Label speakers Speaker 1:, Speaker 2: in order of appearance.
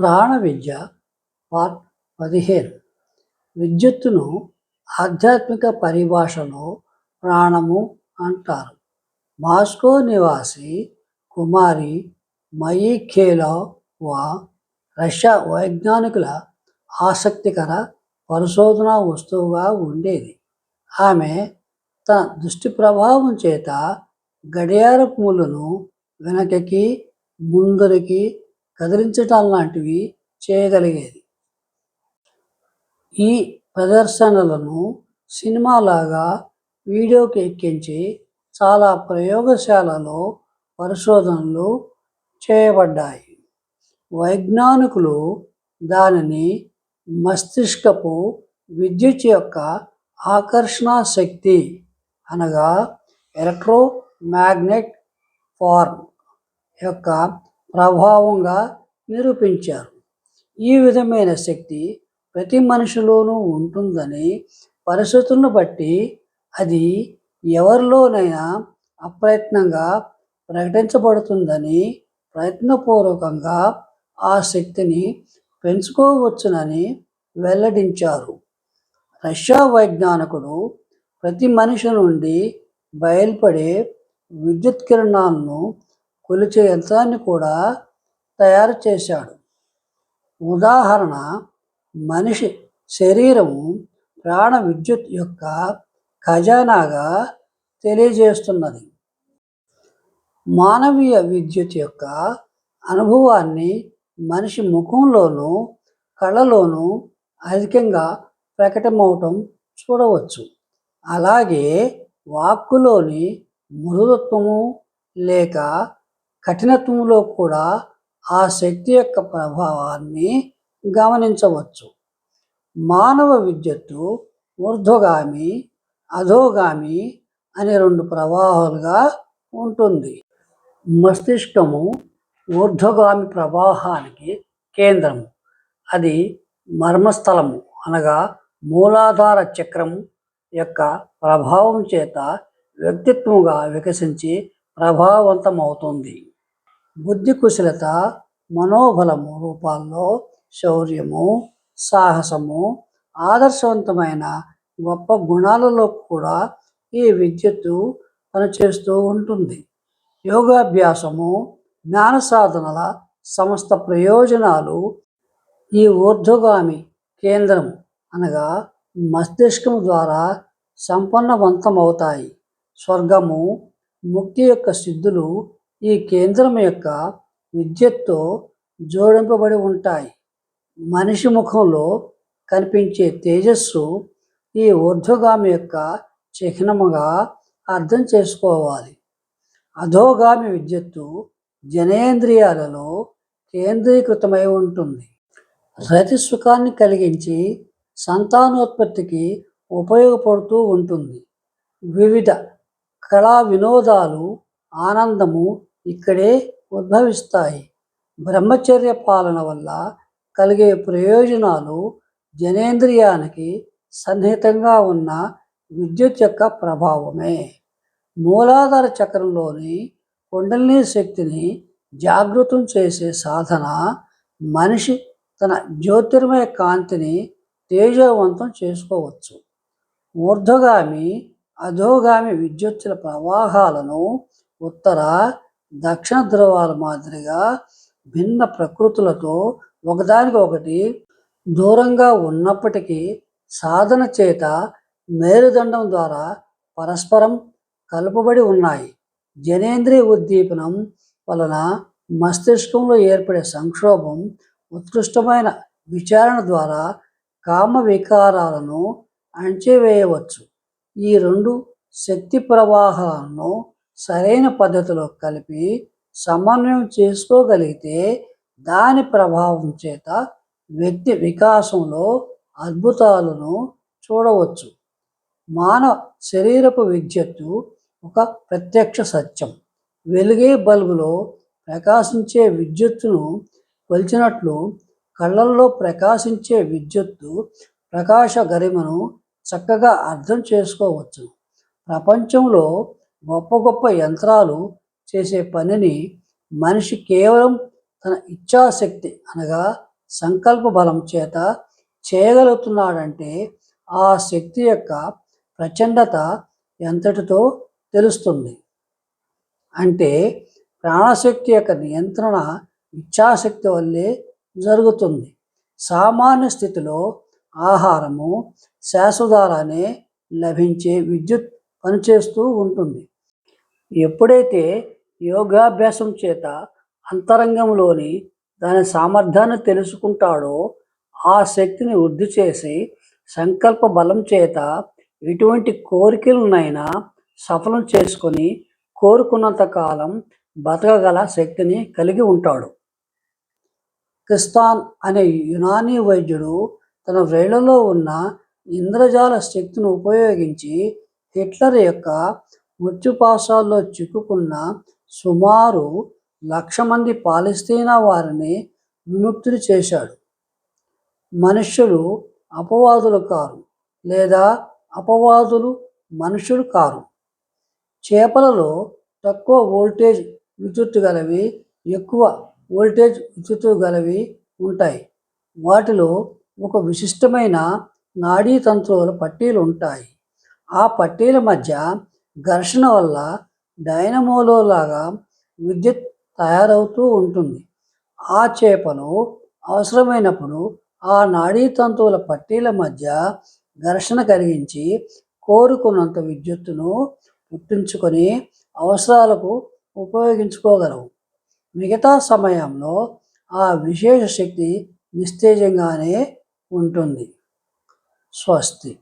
Speaker 1: ప్రాణ విద్య పార్ట్ పదిహేను. విద్యుత్తును ఆధ్యాత్మిక పరిభాషలో ప్రాణము అంటారు. మాస్కో నివాసి కుమారి మయిఖేలోవా రష్యా వైజ్ఞానికుల ఆసక్తికర పరిశోధన వస్తువుగా ఉండేది. ఆమె తన దృష్టి ప్రభావం చేత గడియారపు ముళ్ళను వెనకకి ముందరికి కదిలించటం లాంటివి చేయగలిగేది. ఈ ప్రదర్శనలను సినిమాలాగా వీడియోకి ఎక్కించి చాలా ప్రయోగశాలలో పరిశోధనలు చేయబడ్డాయి. వైజ్ఞానికులు దానిని మస్తిష్కపు విద్యుత్ యొక్క ఆకర్షణ శక్తి అనగా ఎలక్ట్రోమ్యాగ్నెట్ ఫార్మ్ యొక్క ప్రభావంగా నిరూపించారు. ఈ విధమైన శక్తి ప్రతి మనిషిలోనూ ఉంటుందని పరిస్థితులను బట్టి అది ఎవరిలోనైనా అప్రయత్నంగా ప్రకటించబడుతుందని ప్రయత్నపూర్వకంగా ఆ శక్తిని పెంచుకోవచ్చునని వెల్లడించారు. రష్యా వైజ్ఞానికుడు ప్రతి మనిషి నుండి బయలుపడే విద్యుత్ కిరణాలను కొలిచే యంత్రాన్ని కూడా తయారు చేశాడు. ఉదాహరణ మనిషి శరీరము ప్రాణ విద్యుత్ యొక్క ఖజానాగా తెలియజేస్తున్నది. మానవీయ విద్యుత్ యొక్క అనుభవాన్ని మనిషి ముఖంలోనూ కళ్ళలోనూ అధికంగా ప్రకటమవటం చూడవచ్చు. అలాగే వాక్కులోని మృదుత్వము లేక కఠినత్వంలో కూడా ఆ శక్తి యొక్క ప్రభావాన్ని గమనించవచ్చు. మానవ విద్యుత్తు ఊర్ధ్వగామి అధోగామి అనే రెండు ప్రవాహాలుగా ఉంటుంది. మస్తిష్కము ఊర్ధ్వగామి ప్రవాహానికి కేంద్రము. అది మర్మస్థలము అనగా మూలాధార చక్రం యొక్క ప్రభావం చేత వ్యక్తిత్వంగా వికసించి ప్రభావవంతమవుతుంది. బుద్ధి కుశలత మనోబలము రూపాల్లో శౌర్యము సాహసము ఆదర్శవంతమైన గొప్ప గుణాలలో కూడా ఈ విద్యుత్తు పనిచేస్తూ ఉంటుంది. యోగాభ్యాసము జ్ఞాన సాధనల సమస్త ప్రయోజనాలు ఈ ఊర్ధ్వగామి కేంద్రం అనగా మస్తిష్కం ద్వారా సంపన్నవంతమవుతాయి. స్వర్గము ముక్తి యొక్క సిద్ధులు ఈ కేంద్రం యొక్క విద్యుత్తో జోడింపబడి ఉంటాయి. మనిషి ముఖంలో కనిపించే తేజస్సు ఈ ఊర్ధ్వగామి యొక్క చిహ్నముగా అర్థం చేసుకోవాలి. అధోగామి విద్యుత్తు జనేంద్రియాలలో కేంద్రీకృతమై ఉంటుంది. రతి సుఖాన్ని కలిగించి సంతానోత్పత్తికి ఉపయోగపడుతూ ఉంటుంది. వివిధ కళా వినోదాలు ఆనందము ఇక్కడే ఉద్భవిస్తాయి. బ్రహ్మచర్య పాలన వల్ల కలిగే ప్రయోజనాలు జనేంద్రియానికి సన్నిహితంగా ఉన్న విద్యుత్ యొక్క ప్రభావమే. మూలాధార చక్రంలోని కుండలిని శక్తిని జాగృతం చేసే సాధన మనిషి తన జ్యోతిర్మయ కాంతిని తేజవంతం చేసుకోవచ్చు. ఊర్ధ్వగామి అధోగామి విద్యుత్తుల ప్రవాహాలను ఉత్తర దక్షిణ ధ్రువాల మాదిరిగా భిన్న ప్రకృతులతో ఒకదానికి ఒకటి దూరంగా ఉన్నప్పటికీ సాధన చేత మేరుదండం ద్వారా పరస్పరం కలుపబడి ఉన్నాయి. జనేంద్రియ ఉద్దీపనం వలన మస్తిష్కంలో ఏర్పడే సంక్షోభం ఉత్కృష్టమైన విచారణ ద్వారా కామ వికారాలను అణచివేయవచ్చు. ఈ రెండు శక్తి ప్రవాహాలను సరైన పద్ధతిలో కలిపి సమన్వయం చేసుకోగలిగితే దాని ప్రభావం చేత వ్యక్తి వికాసంలో అద్భుతాలను చూడవచ్చు. మానవ శరీరపు విద్యుత్తు ఒక ప్రత్యక్ష సత్యం. వెలుగే బల్బులో ప్రకాశించే విద్యుత్తును కొలిచినట్లు కళ్ళల్లో ప్రకాశించే విద్యుత్తు ప్రకాశ గరిమను చక్కగా అర్థం చేసుకోవచ్చు. ప్రపంచంలో గొప్ప గొప్ప యంత్రాలు చేసే పనిని మనిషి కేవలం తన ఇచ్ఛాశక్తి అనగా సంకల్ప బలం చేత చేయగలుగుతున్నాడంటే ఆ శక్తి యొక్క ప్రచండత ఎంతటితో తెలుస్తుంది? అంటే ప్రాణశక్తి యొక్క నియంత్రణ ఇచ్ఛాశక్తి వల్లే జరుగుతుంది. సామాన్య స్థితిలో ఆహారము శాశ్వతాలనే లభించే విద్యుత్ పనిచేస్తూ ఉంటుంది. ఎప్పుడైతే యోగాభ్యాసం చేత అంతరంగంలోని దాని సామర్థ్యాన్ని తెలుసుకుంటాడో ఆ శక్తిని వృద్ధి చేసి సంకల్ప బలం చేత ఎటువంటి కోరికలనైనా సఫలం చేసుకొని కోరుకున్నంత కాలం బతకగల శక్తిని కలిగి ఉంటాడు. క్రిస్తాన్ అనే యునానీ వైద్యుడు తన వేళ్ళలో ఉన్న ఇంద్రజాల శక్తిని ఉపయోగించి హిట్లర్ యొక్క మృత్యుపాశాల్లో చిక్కుకున్న సుమారు లక్ష మంది పాలస్తీనా వారిని విముక్తులు చేశాడు. మనుష్యులు అపవాదులు కారు లేదా అపవాదులు మనుషులు కారు. చేపలలో తక్కువ వోల్టేజ్ విద్యుత్ గలవి ఎక్కువ వోల్టేజ్ విద్యుత్ గలవి ఉంటాయి. వాటిలో ఒక విశిష్టమైన నాడీ తంత్రుల పట్టీలు ఉంటాయి. ఆ పట్టీల మధ్య ఘర్షణ వల్ల డైనమోలో లాగా విద్యుత్ తయారవుతూ ఉంటుంది. ఆ చేపలు అవసరమైనప్పుడు ఆ నాడీ తంతువుల పట్టీల మధ్య ఘర్షణ కలిగించి కోరుకున్నంత విద్యుత్తును పుట్టించుకొని అవసరాలకు ఉపయోగించుకోగలవు. మిగతా సమయంలో ఆ విశేష శక్తి నిస్తేజంగానే ఉంటుంది. స్వస్తి.